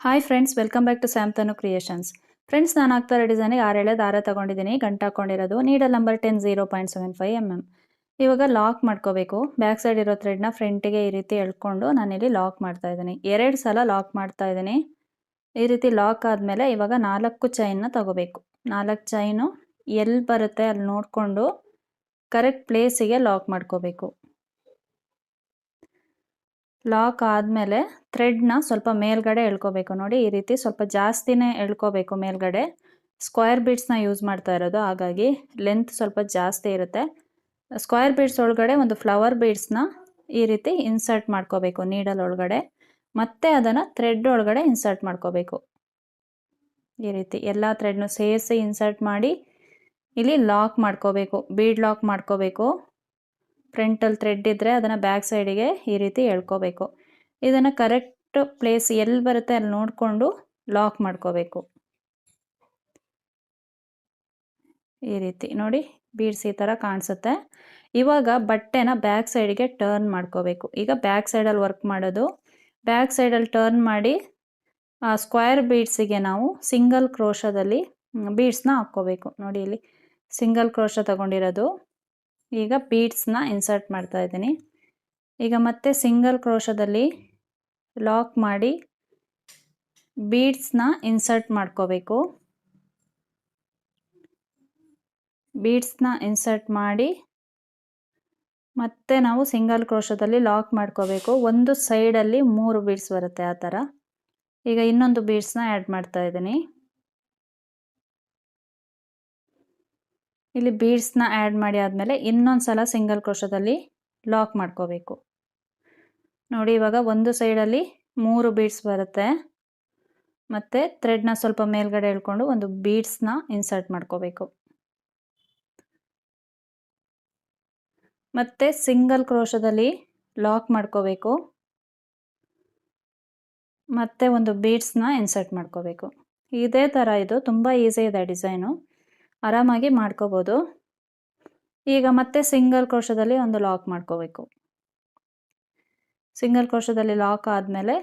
Hi friends welcome back to Samtanu creations friends ನಾನು ಆಗ್ತಾ ಡಿಸೈನಿಗೆ ಆರು ಆರೇಳೆ ದಾರ ತಗೊಂಡಿದ್ದೀನಿ. ಗಂಟು ಹಾಕೊಂಡಿರೋದು. Needle number ten zero point seven five M M ಇವಾಗ ಲಾಕ್ ಮಾಡ್ಕೋಬೇಕು. ಬ್ಯಾಕ್ ಸೈಡ್ ಇರೋ ಥ್ರೆಡ್ನ ಫ್ರಂಟಿಗೆ ಈ ರೀತಿ ಎಳ್ಕೊಂಡು ನಾನಿಲ್ಲಿ ಲಾಕ್ ಮಾಡ್ತಾ ಇದ್ದೀನಿ. ಎರಡು ಸಲ ಲಾಕ್ ಮಾಡ್ತಾ ಇದ್ದೀನಿ. ಈ ರೀತಿ ಲಾಕ್ ಆದಮೇಲೆ ಇವಾಗ ನಾಲ್ಕು ಚೈನ್ನ ತಗೋಬೇಕು. ನಾಲ್ಕು ಚೈನು ಎಲ್ಲಿ ಬರುತ್ತೆ ಅಲ್ಲಿ ನೋಡಿಕೊಂಡು ಕರೆಕ್ಟ್ ಪ್ಲೇಸಿಗೆ ಲಾಕ್ ಮಾಡ್ಕೋಬೇಕು. ಲಾಕ್ ಆದಮೇಲೆ ಥ್ರೆಡ್ನ ಸ್ವಲ್ಪ ಮೇಲ್ಗಡೆ ಎಳ್ಕೋಬೇಕು. ನೋಡಿ ಈ ರೀತಿ ಸ್ವಲ್ಪ ಜಾಸ್ತಿನೇ ಎಳ್ಕೋಬೇಕು ಮೇಲ್ಗಡೆ. ಸ್ಕ್ವೇರ್ ಬೀಡ್ಸ್ನ ಯೂಸ್ ಮಾಡ್ತಾ ಇರೋದು, ಹಾಗಾಗಿ ಲೆಂತ್ ಸ್ವಲ್ಪ ಜಾಸ್ತಿ ಇರುತ್ತೆ. ಸ್ಕ್ವೇರ್ ಬೀಡ್ಸ್ ಒಳಗಡೆ ಒಂದು ಫ್ಲವರ್ ಬೀಡ್ಸ್ನ ಈ ರೀತಿ ಇನ್ಸರ್ಟ್ ಮಾಡ್ಕೋಬೇಕು ನೀಡಲ್ ಒಳಗಡೆ. ಮತ್ತೆ ಅದನ್ನು ಥ್ರೆಡ್ ಒಳಗಡೆ ಇನ್ಸರ್ಟ್ ಮಾಡ್ಕೋಬೇಕು. ಈ ರೀತಿ ಎಲ್ಲ ಥ್ರೆಡ್ನು ಸೇರಿಸಿ ಇನ್ಸರ್ಟ್ ಮಾಡಿ ಇಲ್ಲಿ ಲಾಕ್ ಮಾಡ್ಕೋಬೇಕು, ಬೀಡ್ ಲಾಕ್ ಮಾಡ್ಕೋಬೇಕು. ಫ್ರಂಟಲ್ಲಿ ಥ್ರೆಡ್ ಇದ್ದರೆ ಅದನ್ನು ಬ್ಯಾಕ್ ಸೈಡಿಗೆ ಈ ರೀತಿ ಎಳ್ಕೋಬೇಕು. ಇದನ್ನು ಕರೆಕ್ಟ್ ಪ್ಲೇಸ್ ಎಲ್ಲಿ ಬರುತ್ತೆ ಅಲ್ಲಿ ನೋಡಿಕೊಂಡು ಲಾಕ್ ಮಾಡ್ಕೋಬೇಕು. ಈ ರೀತಿ ನೋಡಿ ಬೀಡ್ಸ್ ಈ ಥರ ಕಾಣಿಸುತ್ತೆ. ಇವಾಗ ಬಟ್ಟೆನ ಬ್ಯಾಕ್ ಸೈಡಿಗೆ ಟರ್ನ್ ಮಾಡ್ಕೋಬೇಕು. ಈಗ ಬ್ಯಾಕ್ ಸೈಡಲ್ಲಿ ವರ್ಕ್ ಮಾಡೋದು. ಬ್ಯಾಕ್ ಸೈಡಲ್ಲಿ ಟರ್ನ್ ಮಾಡಿ, ಆ ಸ್ಕ್ವೇರ್ ಬೀಡ್ಸಿಗೆ ನಾವು ಸಿಂಗಲ್ ಕ್ರೋಶದಲ್ಲಿ ಬೀಡ್ಸ್ನ ಹಾಕ್ಕೋಬೇಕು. ನೋಡಿ ಇಲ್ಲಿ ಸಿಂಗಲ್ ಕ್ರೋಶ ತಗೊಂಡಿರೋದು. ಈಗ ಬೀಡ್ಸ್ನ ಇನ್ಸರ್ಟ್ ಮಾಡ್ತಾ ಇದ್ದೀನಿ. ಈಗ ಮತ್ತೆ ಸಿಂಗಲ್ ಕ್ರೋಶದಲ್ಲಿ ಲಾಕ್ ಮಾಡಿ ಬೀಡ್ಸ್ನ ಇನ್ಸರ್ಟ್ ಮಾಡ್ಕೋಬೇಕು. ಬೀಡ್ಸ್ನ ಇನ್ಸರ್ಟ್ ಮಾಡಿ ಮತ್ತೆ ನಾವು ಸಿಂಗಲ್ ಕ್ರೋಶದಲ್ಲಿ ಲಾಕ್ ಮಾಡ್ಕೋಬೇಕು. ಒಂದು ಸೈಡಲ್ಲಿ ಮೂರು ಬೀಡ್ಸ್ ಬರುತ್ತೆ ಆ ಥರ. ಈಗ ಇನ್ನೊಂದು ಬೀಡ್ಸ್ನ ಆ್ಯಡ್ ಮಾಡ್ತಾ ಇದ್ದೀನಿ. ಇಲ್ಲಿ ಬೀಡ್ಸ್ನ ಆ್ಯಡ್ ಮಾಡಿ ಆದಮೇಲೆ ಇನ್ನೊಂದು ಸಲ ಸಿಂಗಲ್ ಕ್ರೋಶದಲ್ಲಿ ಲಾಕ್ ಮಾಡ್ಕೋಬೇಕು. ನೋಡಿ ಇವಾಗ ಒಂದು ಸೈಡಲ್ಲಿ ಮೂರು ಬೀಡ್ಸ್ ಬರುತ್ತೆ. ಮತ್ತು ಥ್ರೆಡ್ನ ಸ್ವಲ್ಪ ಮೇಲ್ಗಡೆ ಎಳ್ಕೊಂಡು ಒಂದು ಬೀಡ್ಸ್ನ ಇನ್ಸರ್ಟ್ ಮಾಡ್ಕೋಬೇಕು. ಮತ್ತು ಸಿಂಗಲ್ ಕ್ರೋಶದಲ್ಲಿ ಲಾಕ್ ಮಾಡ್ಕೋಬೇಕು. ಮತ್ತು ಒಂದು ಬೀಡ್ಸ್ನ ಇನ್ಸರ್ಟ್ ಮಾಡ್ಕೋಬೇಕು. ಇದೇ ಥರ ಇದು ತುಂಬ ಈಸಿ ಇದೆ ಡಿಸೈನು ಆರಾಮಾಗಿ ಮಾಡ್ಕೋಬೋದು. ಈಗ ಮತ್ತೆ ಸಿಂಗಲ್ ಕ್ರೋಶದಲ್ಲಿ ಒಂದು ಲಾಕ್ ಮಾಡ್ಕೋಬೇಕು. ಸಿಂಗಲ್ ಕ್ರೋಶದಲ್ಲಿ ಲಾಕ್ ಆದಮೇಲೆ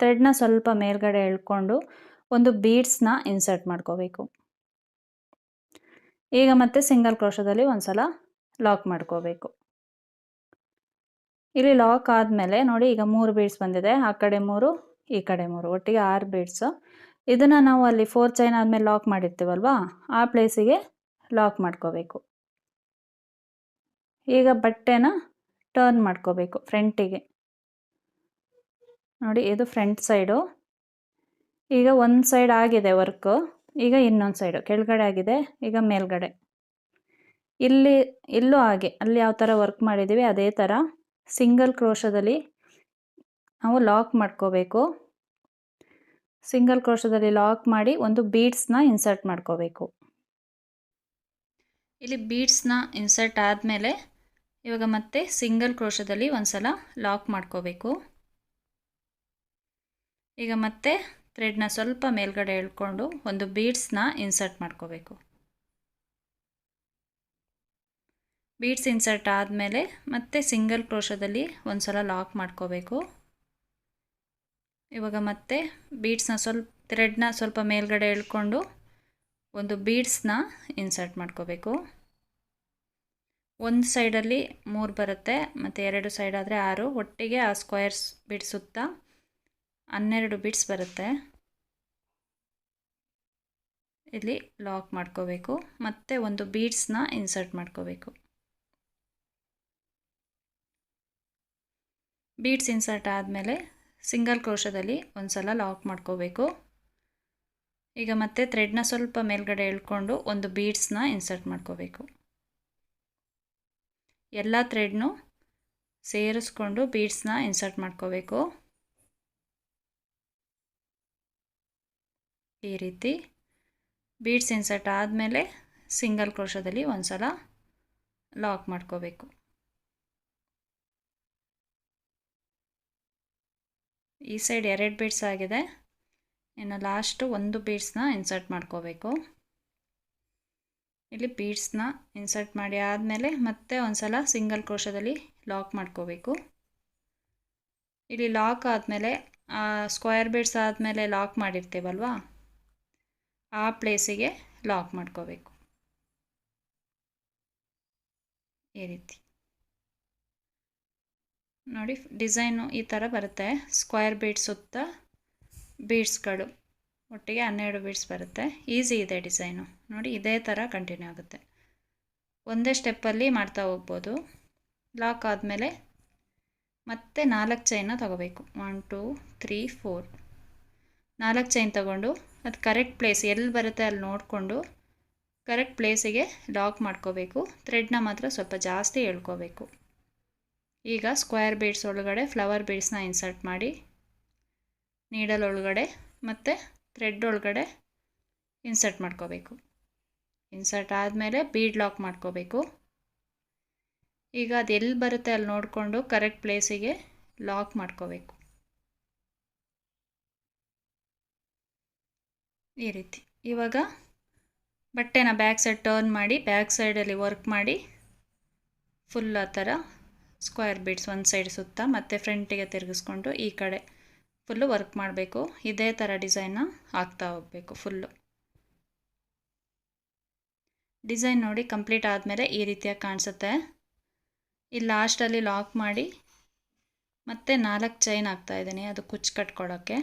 ಥ್ರೆಡ್ನ ಸ್ವಲ್ಪ ಮೇಲ್ಗಡೆ ಎಳ್ಕೊಂಡು ಒಂದು ಬೀಡ್ಸ್ನ ಇನ್ಸರ್ಟ್ ಮಾಡ್ಕೋಬೇಕು. ಈಗ ಮತ್ತೆ ಸಿಂಗಲ್ ಕ್ರೋಶದಲ್ಲಿ ಒಂದು ಸಲ ಲಾಕ್ ಮಾಡ್ಕೋಬೇಕು. ಇಲ್ಲಿ ಲಾಕ್ ಆದಮೇಲೆ ನೋಡಿ ಈಗ ಮೂರು ಬೀಡ್ಸ್ ಬಂದಿದೆ. ಆ ಕಡೆ ಮೂರು, ಈ ಕಡೆ ಮೂರು. ಒಟ್ಟಿಗೆ ಆರು ಬೀಡ್ಸು ಇದನ್ನು ನಾವು ಅಲ್ಲಿ ಫೋರ್ ಚೈನ್ ಆದಮೇಲೆ ಲಾಕ್ ಮಾಡಿರ್ತೀವಲ್ವಾ? ಆ ಪ್ಲೇಸಿಗೆ ಲಾಕ್ ಮಾಡ್ಕೋಬೇಕು. ಈಗ ಬಟ್ಟೆನ ಟರ್ನ್ ಮಾಡ್ಕೋಬೇಕು ಫ್ರಂಟಿಗೆ. ನೋಡಿ, ಇದು ಫ್ರಂಟ್ ಸೈಡು. ಈಗ ಒಂದು ಸೈಡ್ ಆಗಿದೆ ವರ್ಕು, ಈಗ ಇನ್ನೊಂದು ಸೈಡು. ಕೆಳಗಡೆ ಆಗಿದೆ, ಈಗ ಮೇಲ್ಗಡೆ. ಇಲ್ಲಿ, ಇಲ್ಲೂ ಹಾಗೆ. ಅಲ್ಲಿ ಯಾವ ಥರ ವರ್ಕ್ ಮಾಡಿದ್ದೀವಿ ಅದೇ ಥರ ಸಿಂಗಲ್ ಕ್ರೋಶದಲ್ಲಿ ನಾವು ಲಾಕ್ ಮಾಡ್ಕೋಬೇಕು. ಸಿಂಗಲ್ ಕ್ರೋಶದಲ್ಲಿ ಲಾಕ್ ಮಾಡಿ ಒಂದು ಬೀಡ್ಸ್ನ ಇನ್ಸರ್ಟ್ ಮಾಡ್ಕೋಬೇಕು. ಇಲ್ಲಿ ಬೀಡ್ಸ್ನ ಇನ್ಸರ್ಟ್ ಆದಮೇಲೆ ಇವಾಗ ಮತ್ತೆ ಸಿಂಗಲ್ ಕ್ರೋಶದಲ್ಲಿ ಒಂದು ಸಲ ಲಾಕ್ ಮಾಡ್ಕೋಬೇಕು. ಈಗ ಮತ್ತೆ ಥ್ರೆಡ್ನ ಸ್ವಲ್ಪ ಮೇಲ್ಗಡೆ ಎಳ್ಕೊಂಡು ಒಂದು ಬೀಡ್ಸ್ನ ಇನ್ಸರ್ಟ್ ಮಾಡ್ಕೋಬೇಕು. ಬೀಡ್ಸ್ ಇನ್ಸರ್ಟ್ ಆದಮೇಲೆ ಮತ್ತೆ ಸಿಂಗಲ್ ಕ್ರೋಶದಲ್ಲಿ ಒಂದು ಸಲ ಲಾಕ್ ಮಾಡ್ಕೋಬೇಕು. ಇವಾಗ ಮತ್ತೆ ಬೀಡ್ಸ್ನ ಸ್ವಲ್ಪ ಥ್ರೆಡ್ನ ಸ್ವಲ್ಪ ಮೇಲ್ಗಡೆ ಎಳ್ಕೊಂಡು ಒಂದು ಬೀಡ್ಸ್ನ ಇನ್ಸರ್ಟ್ ಮಾಡ್ಕೋಬೇಕು. ಒಂದು ಸೈಡಲ್ಲಿ ಮೂರು ಬರುತ್ತೆ, ಮತ್ತು ಎರಡು ಸೈಡ್ ಆದರೆ ಆರು. ಒಟ್ಟಿಗೆ ಆ ಸ್ಕ್ವೇರ್ಸ್ ಬೀಡ್ಸ್ ಸುತ್ತ ಹನ್ನೆರಡು ಬೀಡ್ಸ್ ಬರುತ್ತೆ. ಇಲ್ಲಿ ಲಾಕ್ ಮಾಡ್ಕೋಬೇಕು, ಮತ್ತು ಒಂದು ಬೀಡ್ಸ್ನ ಇನ್ಸರ್ಟ್ ಮಾಡ್ಕೋಬೇಕು. ಬೀಡ್ಸ್ ಇನ್ಸರ್ಟ್ ಆದಮೇಲೆ ಸಿಂಗಲ್ ಕ್ರೋಶದಲ್ಲಿ ಒಂದು ಸಲ ಲಾಕ್ ಮಾಡ್ಕೋಬೇಕು. ಈಗ ಮತ್ತೆ ಥ್ರೆಡ್ನ ಸ್ವಲ್ಪ ಮೇಲ್ಗಡೆ ಎಳ್ಕೊಂಡು ಒಂದು ಬೀಡ್ಸ್ನ ಇನ್ಸರ್ಟ್ ಮಾಡ್ಕೋಬೇಕು. ಎಲ್ಲ ಥ್ರೆಡ್ನು ಸೇರಿಸ್ಕೊಂಡು ಬೀಡ್ಸ್ನ ಇನ್ಸರ್ಟ್ ಮಾಡ್ಕೋಬೇಕು. ಈ ರೀತಿ ಬೀಡ್ಸ್ ಇನ್ಸರ್ಟ್ ಆದಮೇಲೆ ಸಿಂಗಲ್ ಕ್ರೋಶದಲ್ಲಿ ಒಂದು ಸಲ ಲಾಕ್ ಮಾಡ್ಕೋಬೇಕು. ಈ ಸೈಡ್ ಎರಡು ಬೀಡ್ಸ್ ಆಗಿದೆ. ಇನ್ನು ಲಾಸ್ಟು ಒಂದು ಬೀಡ್ಸ್ನ ಇನ್ಸರ್ಟ್ ಮಾಡ್ಕೋಬೇಕು. ಇಲ್ಲಿ ಬೀಡ್ಸ್ನ ಇನ್ಸರ್ಟ್ ಮಾಡಿ ಆದಮೇಲೆ ಮತ್ತೆ ಒಂದು ಸಲ ಸಿಂಗಲ್ ಕ್ರೋಶದಲ್ಲಿ ಲಾಕ್ ಮಾಡ್ಕೋಬೇಕು. ಇಲ್ಲಿ ಲಾಕ್ ಆದಮೇಲೆ ಸ್ಕ್ವೇರ್ ಬೀಡ್ಸ್ ಆದಮೇಲೆ ಲಾಕ್ ಮಾಡಿರ್ತೀವಲ್ವಾ? ಆ ಪ್ಲೇಸಿಗೆ ಲಾಕ್ ಮಾಡ್ಕೋಬೇಕು. ಈ ರೀತಿ. ನೋಡಿ, ಡಿಸೈನು ಈ ಥರ ಬರುತ್ತೆ. ಸ್ಕ್ವೇರ್ ಬೀಡ್ಸ್ ಸುತ್ತ ಬೀಡ್ಸ್ಗಳು ಒಟ್ಟಿಗೆ ಹನ್ನೆರಡು ಬೀಡ್ಸ್ ಬರುತ್ತೆ. ಈಸಿ ಇದೆ ಡಿಸೈನು. ನೋಡಿ, ಇದೇ ಥರ ಕಂಟಿನ್ಯೂ ಆಗುತ್ತೆ. ಒಂದೇ ಸ್ಟೆಪ್ಪಲ್ಲಿ ಮಾಡ್ತಾ ಹೋಗ್ಬೋದು. ಲಾಕ್ ಆದಮೇಲೆ ಮತ್ತೆ ನಾಲ್ಕು ಚೈನ ತಗೋಬೇಕು. One, two, three, four. ನಾಲ್ಕು ಚೈನ್ ತಗೊಂಡು ಅದು ಕರೆಕ್ಟ್ ಪ್ಲೇಸ್ ಎಲ್ಲಿ ಬರುತ್ತೆ ಅಲ್ಲಿ ನೋಡಿಕೊಂಡು ಕರೆಕ್ಟ್ ಪ್ಲೇಸಿಗೆ ಲಾಕ್ ಮಾಡ್ಕೋಬೇಕು. ಥ್ರೆಡ್ನ ಮಾತ್ರ ಸ್ವಲ್ಪ ಜಾಸ್ತಿ ಎಳ್ಕೋಬೇಕು ಈಗ ಸ್ಕ್ವೇರ್ ಬೀಡ್ಸ್ ಒಳಗಡೆ ಫ್ಲವರ್ ಬೀಡ್ಸ್ನ ಇನ್ಸರ್ಟ್ ಮಾಡಿ ನೀಡಲ್ ಒಳಗಡೆ ಮತ್ತು ಥ್ರೆಡ್ ಒಳಗಡೆ ಇನ್ಸರ್ಟ್ ಮಾಡ್ಕೋಬೇಕು. ಇನ್ಸರ್ಟ್ ಆದಮೇಲೆ ಬೀಡ್ ಲಾಕ್ ಮಾಡ್ಕೋಬೇಕು. ಈಗ ಅದು ಎಲ್ಲಿ ಬರುತ್ತೆ ಅಲ್ಲಿ ನೋಡಿಕೊಂಡು ಕರೆಕ್ಟ್ ಪ್ಲೇಸಿಗೆ ಲಾಕ್ ಮಾಡ್ಕೋಬೇಕು. ಈ ರೀತಿ. ಇವಾಗ ಬಟ್ಟೆನ ಬ್ಯಾಕ್ ಸೈಡ್ ಟರ್ನ್ ಮಾಡಿ ಬ್ಯಾಕ್ ಸೈಡಲ್ಲಿ ವರ್ಕ್ ಮಾಡಿ ಫುಲ್ ಆ ಥರ ಸ್ಕ್ವೇರ್ ಬೀಡ್ಸ್ ಒಂದು ಸೈಡ್ ಸುತ್ತ ಮತ್ತು ಫ್ರಂಟಿಗೆ ತಿರುಗಿಸ್ಕೊಂಡು ಈ ಕಡೆ ಫುಲ್ಲು ವರ್ಕ್ ಮಾಡಬೇಕು. ಇದೇ ಥರ ಡಿಸೈನ್ನ ಹಾಕ್ತಾ ಹೋಗಬೇಕು ಫುಲ್ಲು ಡಿಸೈನ್ ನೋಡಿ ಕಂಪ್ಲೀಟ್ ಆದಮೇಲೆ ಈ ರೀತಿಯಾಗಿ ಕಾಣಿಸುತ್ತೆ. ಈ ಲಾಸ್ಟಲ್ಲಿ ಲಾಕ್ ಮಾಡಿ ಮತ್ತೆ ನಾಲ್ಕು ಚೈನ್ ಹಾಕ್ತಾಯಿದ್ದೀನಿ ಅದು ಕುಚ್ಚು ಕಟ್ಕೊಳ್ಳೋಕ್ಕೆ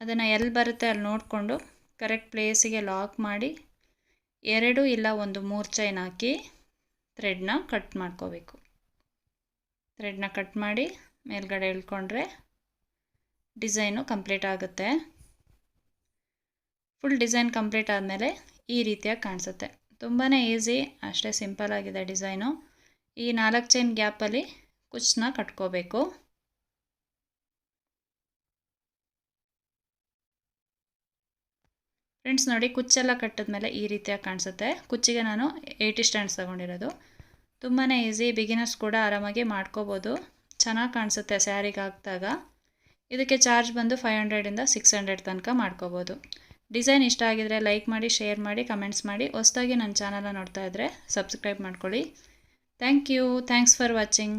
ಅದನ್ನು ಎಲ್ಲಿ ಬರುತ್ತೆ ಅಲ್ಲಿ ನೋಡಿಕೊಂಡು ಕರೆಕ್ಟ್ ಪ್ಲೇಸಿಗೆ ಲಾಕ್ ಮಾಡಿ ಎರಡು ಇಲ್ಲ ಒಂದು ಮೂರು ಚೈನ್ ಹಾಕಿ ಥ್ರೆಡ್ನ ಕಟ್ ಮಾಡ್ಕೋಬೇಕು. ಥ್ರೆಡ್ನ ಕಟ್ ಮಾಡಿ ಮೇಲ್ಗಡೆ ಇಳ್ಕೊಂಡ್ರೆ ಡಿಸೈನು ಕಂಪ್ಲೀಟ್ ಆಗುತ್ತೆ. ಫುಲ್ ಡಿಸೈನ್ ಕಂಪ್ಲೀಟ್ ಆದಮೇಲೆ ಈ ರೀತಿಯಾಗಿ ಕಾಣಿಸುತ್ತೆ. ತುಂಬಾ ಈಸಿ ಅಷ್ಟೇ ಸಿಂಪಲ್ ಆಗಿದೆ ಡಿಸೈನು ಈ ನಾಲ್ಕು ಚೈನ್ ಗ್ಯಾಪಲ್ಲಿ ಕುಚ್ಚನ್ನ ಕಟ್ಕೋಬೇಕು. ಫ್ರೆಂಡ್ಸ್ ನೋಡಿ ಕುಚ್ಚೆಲ್ಲ ಕಟ್ಟಿದ್ಮೇಲೆ ಈ ರೀತಿಯಾಗಿ ಕಾಣಿಸುತ್ತೆ. ಕುಚ್ಚಿಗೆ ನಾನು ಏಯ್ಟಿ ಸ್ಟ್ಯಾಂಡ್ಸ್ ತೊಗೊಂಡಿರೋದು. ತುಂಬಾ ಈಸಿ ಬಿಗಿನರ್ಸ್ ಕೂಡ ಆರಾಮಾಗಿ ಮಾಡ್ಕೋಬೋದು. ಚೆನ್ನಾಗಿ ಕಾಣಿಸುತ್ತೆ ಸ್ಯಾರಿಗೆ ಹಾಕಿದಾಗ. ಇದಕ್ಕೆ ಚಾರ್ಜ್ ಬಂದು ಫೈವ್ ಹಂಡ್ರೆಡಿಂದ ಸಿಕ್ಸ್ ಹಂಡ್ರೆಡ್ ತನಕ ಮಾಡ್ಕೋಬೋದು. ಡಿಸೈನ್ ಇಷ್ಟ ಆಗಿದರೆ ಲೈಕ್ ಮಾಡಿ, ಶೇರ್ ಮಾಡಿ, ಕಮೆಂಟ್ಸ್ ಮಾಡಿ. ಹೊಸ್ದಾಗಿ ನನ್ನ ಚಾನಲ್ನ ನೋಡ್ತಾ ಇದ್ದರೆ ಸಬ್ಸ್ಕ್ರೈಬ್ ಮಾಡ್ಕೊಳ್ಳಿ. Thank you. Thanks for watching.